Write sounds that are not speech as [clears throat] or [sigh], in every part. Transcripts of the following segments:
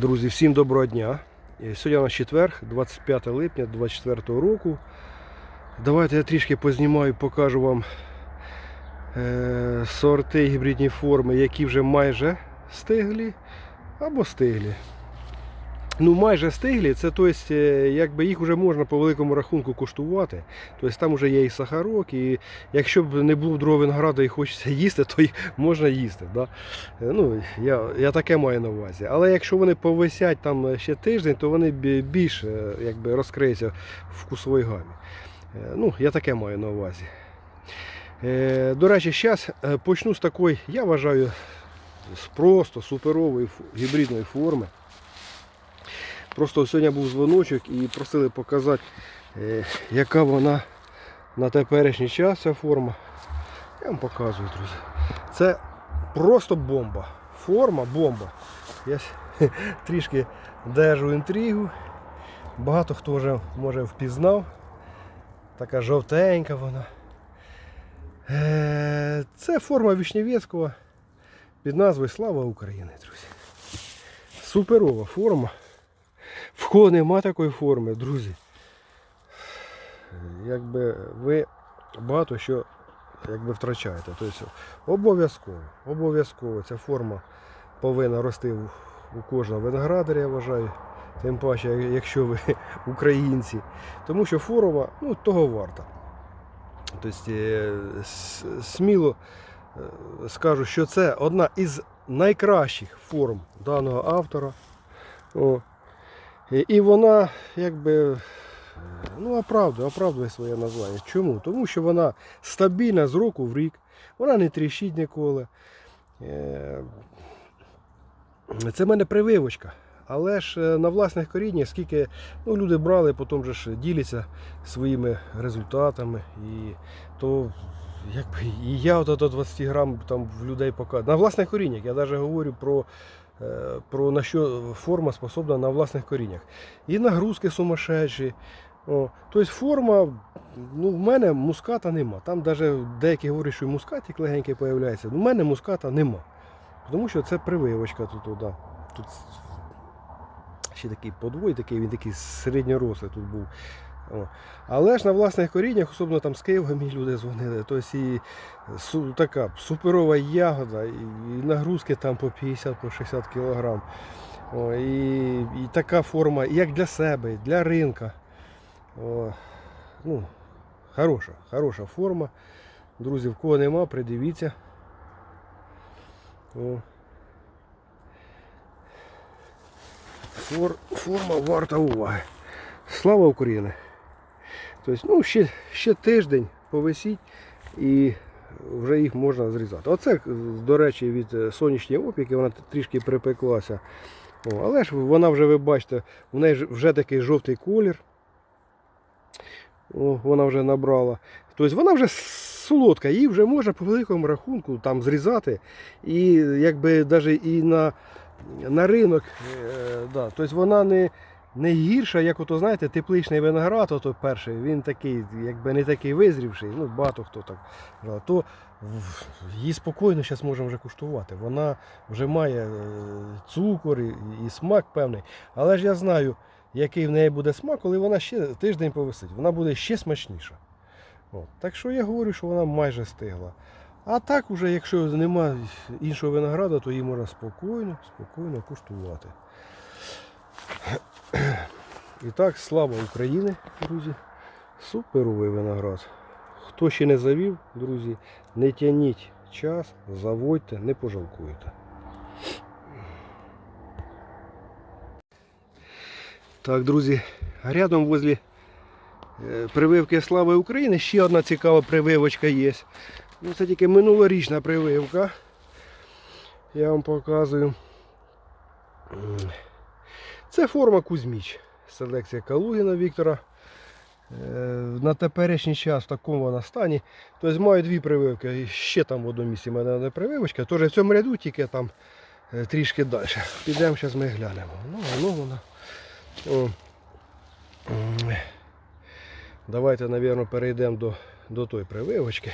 Друзі, всім доброго дня. Е, Сьогодні у нас четвер, 25 липня 2024 року. Давайте я трішки познімаю, покажу вам е, сорти гібридні форми, які вже майже стиглі або стиглі. Ну, майже стиглі, це тобто, е, якби їх вже можна по великому рахунку куштувати. Тобто там вже є і сахарок, і якщо б не було другого винограду і хочеться їсти, то їх можна їсти. Да? Е, Ну, я, я таке маю на увазі. Але якщо вони повисять там ще тиждень, то вони бі- більш е, якби, розкриються в вкусовій гамі. Е, Ну, я таке маю на увазі. Е, До речі, зараз почну з такої, я вважаю, з просто суперової гібридної форми. Просто сьогодні був дзвоночок і просили показати, е, яка вона на теперішній час ця форма. Я вам показую, друзі. Це просто бомба. Форма бомба. Я [laughs] трішки держу інтригу. Багато хто вже може впізнав. Така жовтенька вона. Е, Це форма Вишневецького під назвою Слава України, друзі. Суперова форма. Кого нема такої форми, друзі. Якби ви багато що якби втрачаєте. Тобто обов'язково, обов'язково ця форма повинна рости у, кожного виноградаря, я вважаю. Тим паче, якщо ви [laughs] українці. Тому що форма ну, того варта. Тобто, сміло е, скажу, що це одна із найкращих форм даного автора. О. І, вона якби ну, оправдує, оправдує своє названня. Чому? Тому що вона стабільна з року в рік, вона не тріщить ніколи. Е, Це в мене прививочка. Але ж е, на власних коріннях, скільки ну, люди брали, потім же ж діляться своїми результатами. І то якби і я от до 20 грам там в людей показую. На власних коріннях. Я навіть говорю про, про на що форма способна на власних коріннях. І нагрузки сумасшедші. О, тобто форма, ну в мене муската нема. Там навіть деякі говорять, що і мускатик легенький з'являється. У мене муската нема. Тому що це прививочка тут. Да. Тут ще такий подвой, такий, він такий середньорослий тут був. О. Але ж на власних коріннях, особливо там з Києва мені люди дзвонили, тобто і су, така суперова ягода, і, нагрузки там по 50 по 60 кг. І, і така форма, як для себе, для ринка. О, ну, хороша, хороша форма. Друзі, в кого нема, придивіться. О. Фор, форма варта уваги. Слава Україні! Тобто, ну, ще, ще тиждень повисіть і вже їх можна зрізати. Оце, до речі, від е, сонячної опіки вона трішки припеклася. О, але ж вона вже, ви бачите, в неї вже такий жовтий колір. О, вона вже набрала. Тобто вона вже солодка, її вже можна по великому рахунку там зрізати. І якби навіть і на, на ринок, е, да, тобто вона не, не гірша, як ото, знаєте, тепличний виноград, ото перший, він такий, якби не такий визрівший, ну багато хто так. То її спокійно зараз можемо вже куштувати. Вона вже має е, цукор і, і смак певний. Але ж я знаю, який в неї буде смак, коли вона ще тиждень повисить. Вона буде ще смачніша. От. Так що я говорю, що вона майже стигла. А так уже, якщо немає іншого винограду, то її можна спокійно, спокійно куштувати. І так, слава Україні, друзі. Суперовий виноград. Хто ще не завів, друзі, не тяніть час, заводьте, не пожалкуєте. Так, друзі, рядом возле е, прививки Слави України ще одна цікава прививочка є. Ну, це тільки минулорічна прививка. Я вам показую. Це форма Кузьміч. Селекція Калугіна Віктора. Е, На теперішній час в такому вона стані. Тобто маю дві прививки. Ще там в одному місці в мене одна прививочка. Теж в цьому ряду тільки там е, трішки далі. Підемо, зараз ми глянемо. Ну, воно вона. О. Давайте, мабуть, перейдемо до, до тої прививочки.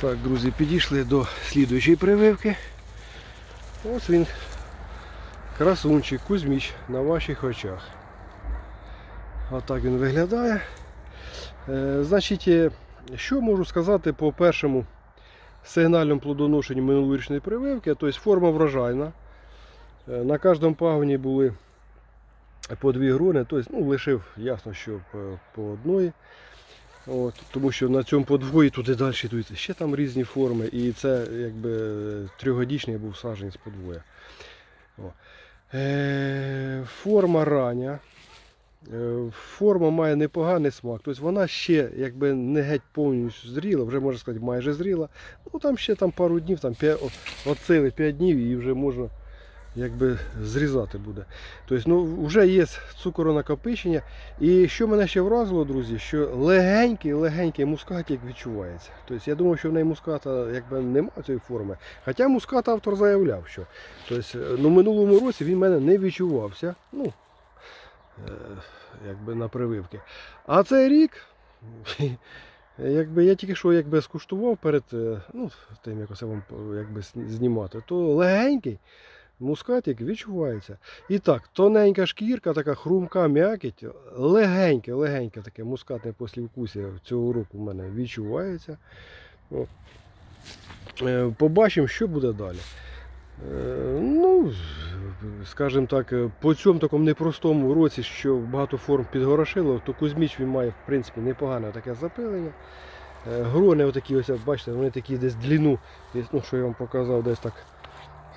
Так, друзі, підійшли до слідуючої прививки. Ось він, красунчик, Кузьміч на ваших очах. Отак він виглядає. Е, значить, е, що можу сказати по першому сигнальному плодоношенню минулорічної прививки? Тобто форма врожайна. Е, на кожному пагоні були по дві грони, тобто ну, лишив ясно, що по, одної. От, тому що на цьому подвої туди далі йдуть ще там різні форми. І це якби трьохгодічний був саджанець подвоя. Е, форма рання. Е, Форма має непоганий смак. Тобто вона ще якби не геть повністю зріла, вже можна сказати, майже зріла. Ну там ще там пару днів, там 5, оцели 5 днів і вже можна якби зрізати буде. Тобто, ну, вже є цукоронакопичення. І що мене ще вразило, друзі, що легенький, легенький мускатик відчувається. Тобто я думав, що в неї муската якби немає цієї форми. Хоча мускат автор заявляв, що тобто, ну, минулому році він в мене не відчувався. Ну, е, якби на прививки. А цей рік. [laughs] Якби я тільки що якби скуштував перед е, ну, тим, як оце вам якби знімати, то легенький мускатик відчувається. І так, тоненька шкірка, така хрумка м'якіть, легеньке, легеньке таке мускатне послівкусія цього року в мене відчувається. Е, Побачимо, що буде далі. Е, Ну, скажімо так, по цьому такому непростому році, що багато форм підгорошило, то Кузьміч він має в принципі непогане таке запилення. Е, Грони отакі, ось, бачите, вони такі десь длину, ну, що я вам показав, десь так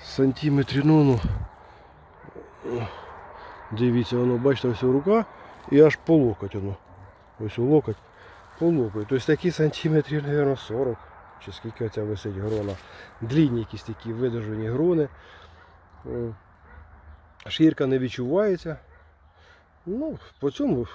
сантиметрів, ну, ну, дивіться, воно, бачите, ось рука і аж по локоть воно. Ось у локоть по локоть. Тобто такі сантиметрів, мабуть, 40 чи скільки оця висить грона. Длінні якісь такі видержані грони. Ширка не відчувається. Ну, по цьому е,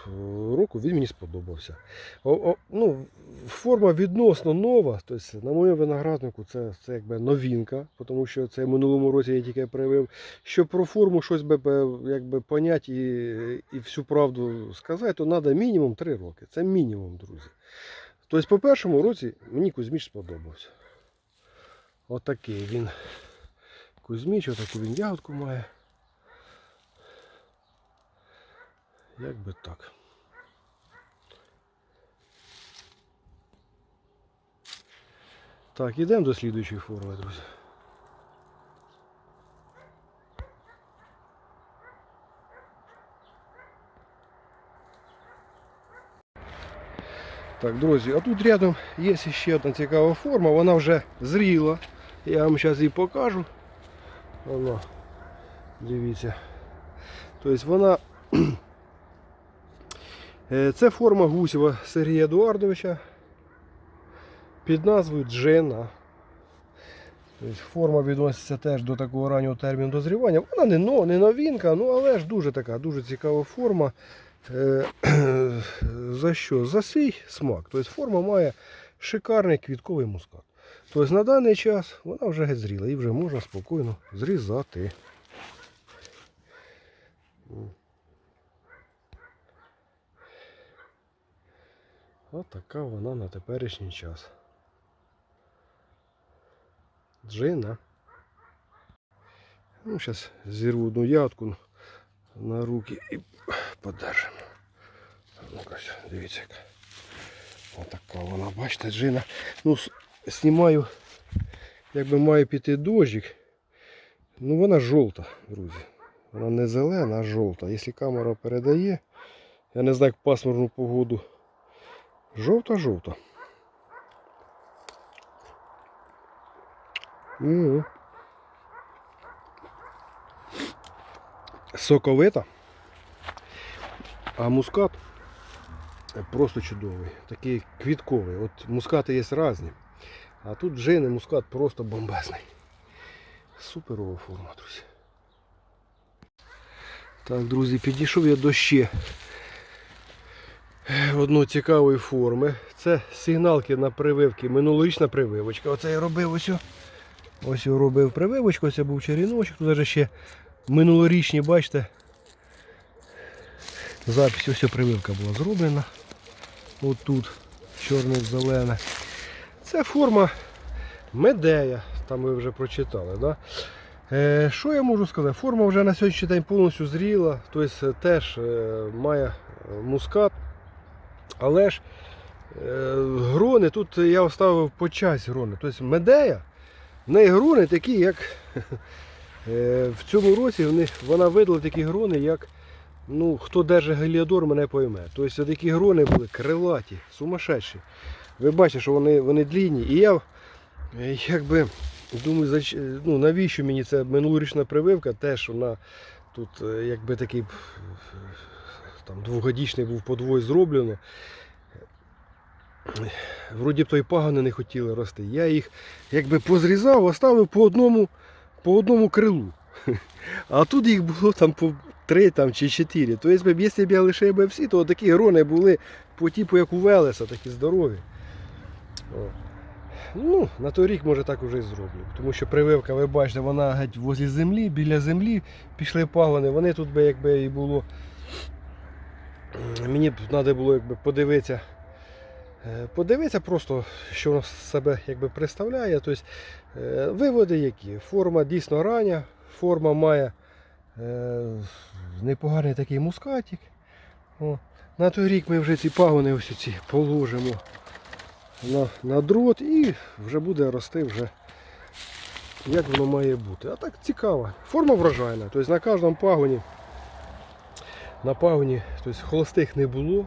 року він мені сподобався. О, о, ну, форма відносно нова. Тобто, на моєму винограднику це, це якби новинка, тому що це в минулому році я тільки привив. Щоб про форму щось би би, якби поняти і, і всю правду сказати, то треба мінімум 3 роки. Це мінімум, друзі. Тобто, по першому році мені Кузьміч сподобався. Отакий він. Кузьміч, отаку він ягодку має. Як би так. Так, ідемо до слідуючої форми, друзі. Так, друзі, а тут рядом є ще одна цікава форма, вона вже зріла. Я вам зараз її покажу. Вона, дивіться. Тобто вона Е, Це форма Гусєва Сергія Едуардовича під назвою Джена. Тобто Форма відноситься теж до такого раннього терміну дозрівання. Вона не, не новинка, ну але ж дуже така, дуже цікава форма. Е, [clears throat] За що? За свій смак. Тобто форма має шикарний квітковий мускат. Тобто на даний час вона вже геть зріла і вже можна спокійно зрізати. Отака вона на теперішній час. Джина. Ну, зараз зірву одну ядку на руки і подержимо. Ну-ка, дивіться. Отака вона, бачите, джина. Ну, знімаю, якби має піти дощик. Ну вона жовта, друзі. Вона не зелена, а жовта. Якщо камера передає, я не знаю, як пасмурну погоду. Жовта-жовта. Соковита. А мускат просто чудовий. Такий квітковий. От мускати є різні. А тут джин мускат просто бомбезний. Суперова форма, друзі. Так, друзі, підійшов я до ще одної цікавої форми. Це сигналки на прививки, минулорічна прививочка. Оце я робив ось. Ось я робив прививочку, ось був черіночок. Тут навіть ще минулорічні, бачите. Запись ось прививка була зроблена. Ось тут чорне-зелене. Це форма медея, там ви вже прочитали. Да? Е, що я можу сказати? Форма вже на сьогоднішній день повністю зріла, тобто теж е, має е, мускат. Але ж е, грони, тут я оставив по часі грони. Тобто медея, в неї грони такі, як [laughs] е, в цьому році в них, вона видала такі грони, як ну, хто держить Геліодор, мене пойме. Тобто такі грони були крилаті, сумасшедші. Ви бачите, що вони, вони длінні. І я е, якби думаю, ну, навіщо мені ця минулорічна прививка, теж вона тут якби такий там, двогодічний був подвой зроблено. Вроді б той пагани не хотіли рости. Я їх якби позрізав, оставив по одному, по одному крилу. [laughs] А тут їх було там по три там, чи чотири. Тобто, якщо б я лишив би всі, то такі грони були по типу як у Велеса, такі здорові. О. Ну, на той рік, може, так уже і зроблю. Тому що прививка, ви бачите, вона геть возле землі, біля землі пішли пагони. Вони тут би якби і було. Мені б треба було якби подивитися. е, Подивитися просто, що воно себе якби представляє. Тобто, е, виводи які. Форма дійсно рання, форма має е, непоганий такий мускатик. О. На той рік ми вже ці пагони ось ці положимо на, на дрот і вже буде рости вже як воно має бути. А так цікаво. Форма врожайна. Тобто на кожному пагоні на тобто холостих не було,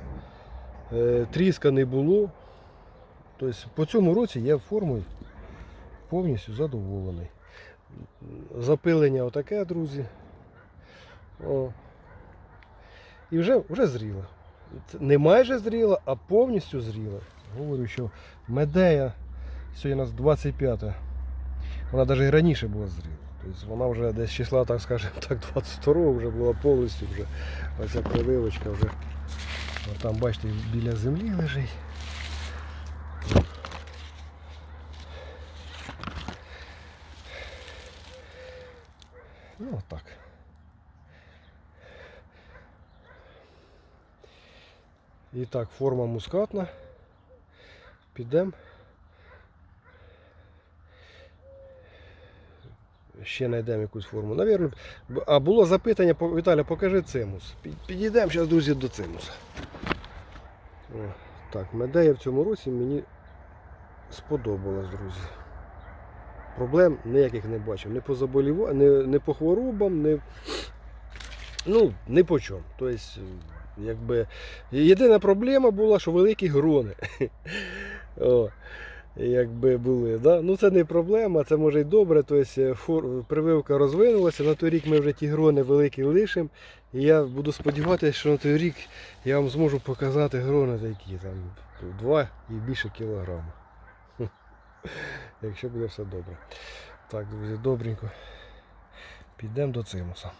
е, тріска не було. Тобто по цьому році я формою повністю задоволений. Запилення отаке, друзі. О. І вже, вже зріло. Не майже зріла, а повністю зріла. Говорю, що медея сьогодні у нас 25. Вона навіть раніше була зріла. Тобто вона вже десь числа, так скажемо, так 22 вже була повністю вже оця прививочка вже. От Там бачите, біля землі лежить. Ну так. І так, форма мускатна. Підемо. Ще знайдемо якусь форму. Навірно, а було запитання, Віталя, покажи цимус. Підійдемо зараз, друзі, до цимуса. Так, медея в цьому році мені сподобалась, друзі. Проблем ніяких не бачив. Не по заболіва... не, не по хворобам, не, ну, не по чому. Тобто, якби, єдина проблема була, що великі грони. [laughs] Якби були. Да? Ну це не проблема, це може й добре. Тобто, фор... прививка розвинулася. На той рік ми вже ті грони великі лишимо. І я буду сподіватися, що на той рік я вам зможу показати грони такі, там 2 і більше кілограма. [laughs] Якщо буде все добре. Так, друзі, добренько. Підемо до цимуса.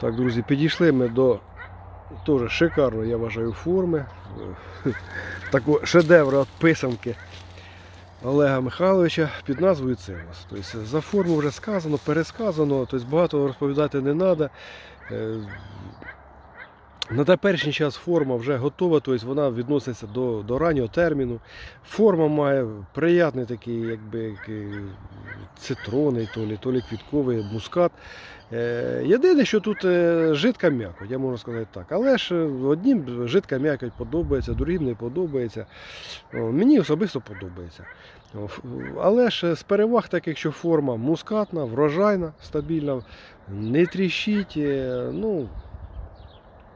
Так, друзі, підійшли ми до теж шикарної, я вважаю, форми. [laughs] Такого шедевра від писанки Олега Михайловича під назвою Цимус. Тобто за форму вже сказано, пересказано, тобто багато розповідати не треба. На теперішній час форма вже готова, тобто вона відноситься до, до раннього терміну. Форма має приятний такий, якби який цитронний, то лі, то лі квітковий мускат. Е, Єдине, що тут е, жидка м'якоть, я можу сказати так. Але ж е, однім жидка м'якоть подобається, другим не подобається. Мені особисто подобається. Але ж з переваг, так якщо форма мускатна, врожайна, стабільна, не тріщить, ну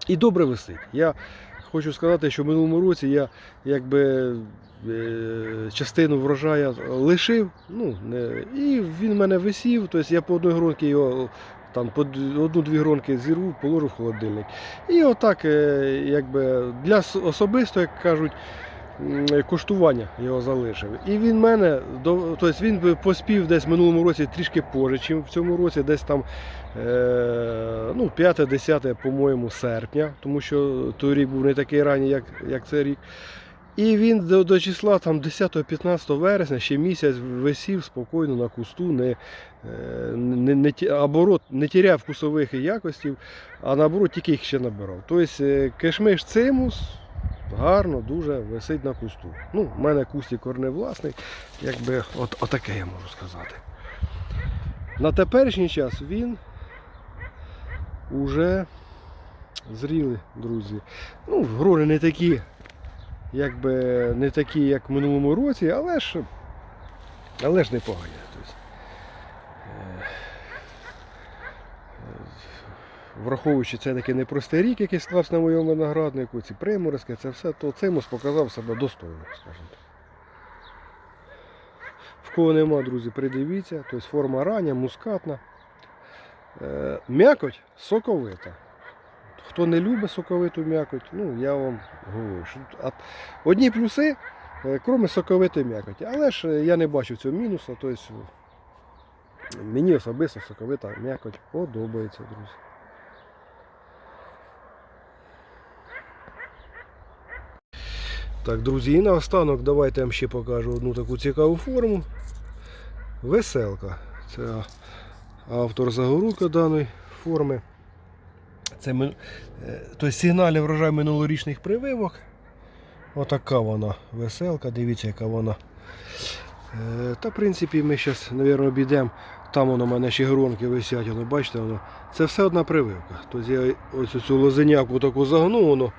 і добре висить. Я хочу сказати, що в минулому році я якби частину врожая лишив, ну, і він в мене висів, тобто я по одній гронці його там одну-дві гронки зірву, положу в холодильник. І отак, е, якби для с- особисто, як кажуть, коштування його залишив. І він мене, тобто він поспів десь в минулому році трішки позже, ніж в цьому році, десь там е, ну, 5-10, по-моєму, серпня, тому що той рік був не такий ранній, як, як цей рік. І він до, до числа там 10-15 вересня ще місяць висів спокійно на кусту, не, не, не, оборот, не тіряв вкусових якостей, а наоборот тільки їх ще набирав. Тобто е, кишмиш цимус гарно, дуже висить на кусту. Ну, в мене кустик корневласний, якби от, отаке я можу сказати. на теперішній час він уже зрілий, друзі. Ну, грони не такі, якби не такі, як в минулому році, але ж, але ж непогані. Тобто, е, враховуючи це таки непростий рік, який склався на моєму винограднику, ці приморозки, це все, то цимус показав себе достойно, скажімо так. В кого нема, друзі, придивіться, тобто форма рання, мускатна. Е, м'якоть соковита. Хто не любить соковиту м'якоть, ну я вам говорю, що одні плюси, е, крім соковитої м'якоті. Але ж е, я не бачу цього мінуса, тобто мені особисто соковита м'якоть подобається, друзі. Так, друзі, і наостанок давайте я вам ще покажу одну таку цікаву форму. Веселка. Це автор загорулка даної форми. Це е, тобто сигнальний врожай минулорічних прививок. Отака вона веселка, дивіться, яка вона. Е, Та в принципі ми зараз, мабуть, обійдемо. Там воно в мене ще гронки висять, воно, бачите, воно. Це все одна прививка. Тобто я ось цю лозеняку таку загну, воно,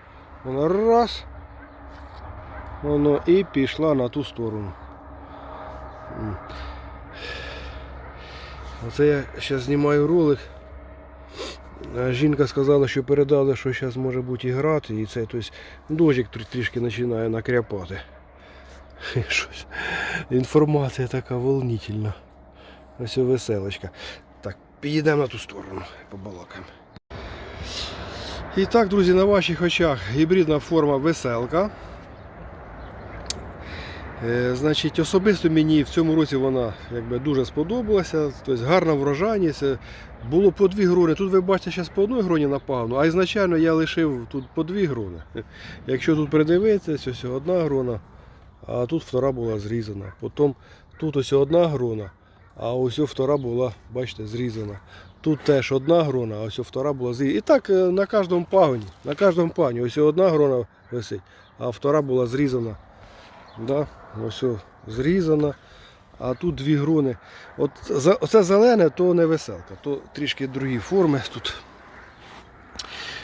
воно раз. Воно і пішла на ту сторону. Оце я зараз знімаю ролик. Жінка сказала, що передали, що зараз може бути і грати, і це тобто, дощик трі- трішки починає накряпати. [laughs] Щось. Інформація така волнительна. Ось веселочка. Так, підійдемо на ту сторону, побалакаємо. І так, друзі, на ваших очах гібридна форма веселка. Е, Значить, особисто мені в цьому році вона якби, дуже сподобалася. Тобто гарна врожайність. Було по дві грони. Тут ви бачите зараз по одній гроні напевно, а ізначально я лишив тут по дві грони. Якщо тут придивитися, ось одна грона, а тут втора була зрізана. Потім тут ось одна грона, а ось втора була, бачите, зрізана. Тут теж одна грона, а ось втора була зрізана. І так е, на кожному пагоні, на кожному пані. Ось одна грона висить, а втора була зрізана. Да? Ось о, зрізана. А тут дві грони. От оце зелене, то не веселка, то трішки другі форми тут.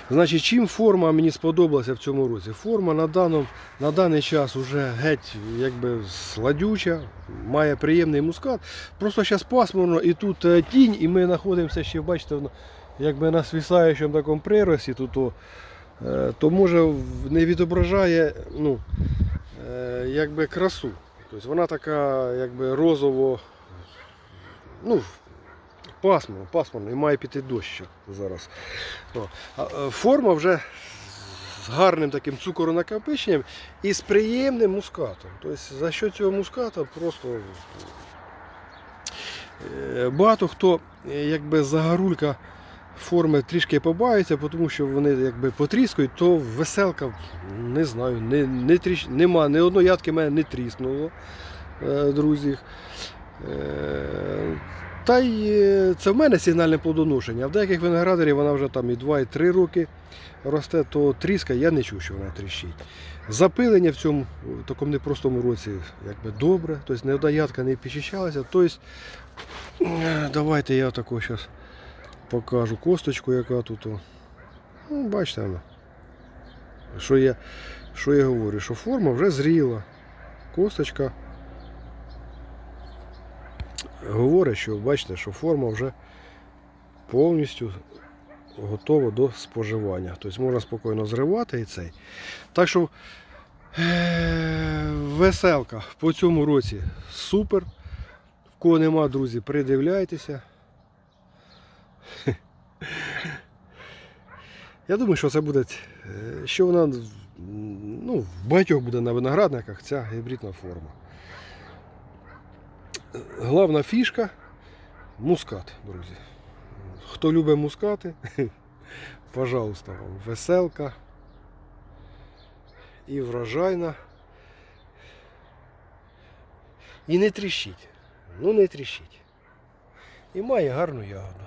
Значить, чим форма мені сподобалася в цьому році? Форма на, даному, на даний час вже геть якби сладюча, має приємний мускат. Просто зараз пасмурно і тут е, тінь, і ми знаходимося ще, бачите, якби на свисаючому такому приросі, то, то, е, то може не відображає ну, якби красу. Тобто вона така якби розово, ну, пасмурно, пасмурно, і має піти дощ зараз. Е, Форма вже з гарним таким цукоронакопиченням і з приємним мускатом. Тобто за що цього муската просто е, багато хто е, якби загарулька форми трішки побаються, тому що вони якби потріскують, то веселка, не знаю, не, не тріщ... нема, ні одної ядки в мене не тріснуло, е, друзі. Е, Та й е, це в мене сигнальне плодоношення. А в деяких виноградарів вона вже там і 2, і 3 роки росте, то тріска, я не чув, що вона тріщить. Запилення в цьому в такому непростому році якби добре, тобто не одна ядка не підчищалася. Тобто, давайте я тако зараз покажу косточку, яка тут. Ну, бачите, вона. Що я, що я говорю? Що форма вже зріла. Косточка говорить, що бачите, що форма вже повністю готова до споживання. Тобто можна спокійно зривати і цей. Так що е, веселка по цьому році супер. В кого нема, друзі, придивляйтеся. Я думаю, що це буде, е, що вона ну, в багатьох буде на виноградниках ця гібридна форма. Головна фішка мускат, друзі. Хто любить мускати, [laughs] пожалуйста, вам веселка і врожайна. І не тріщить. Ну не тріщить. І має гарну ягоду.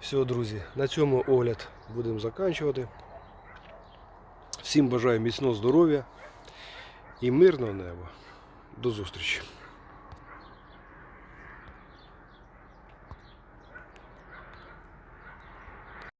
Все, друзі, на цьому огляд будемо закінчувати. Всім бажаю міцного здоров'я і мирного неба. До зустрічі!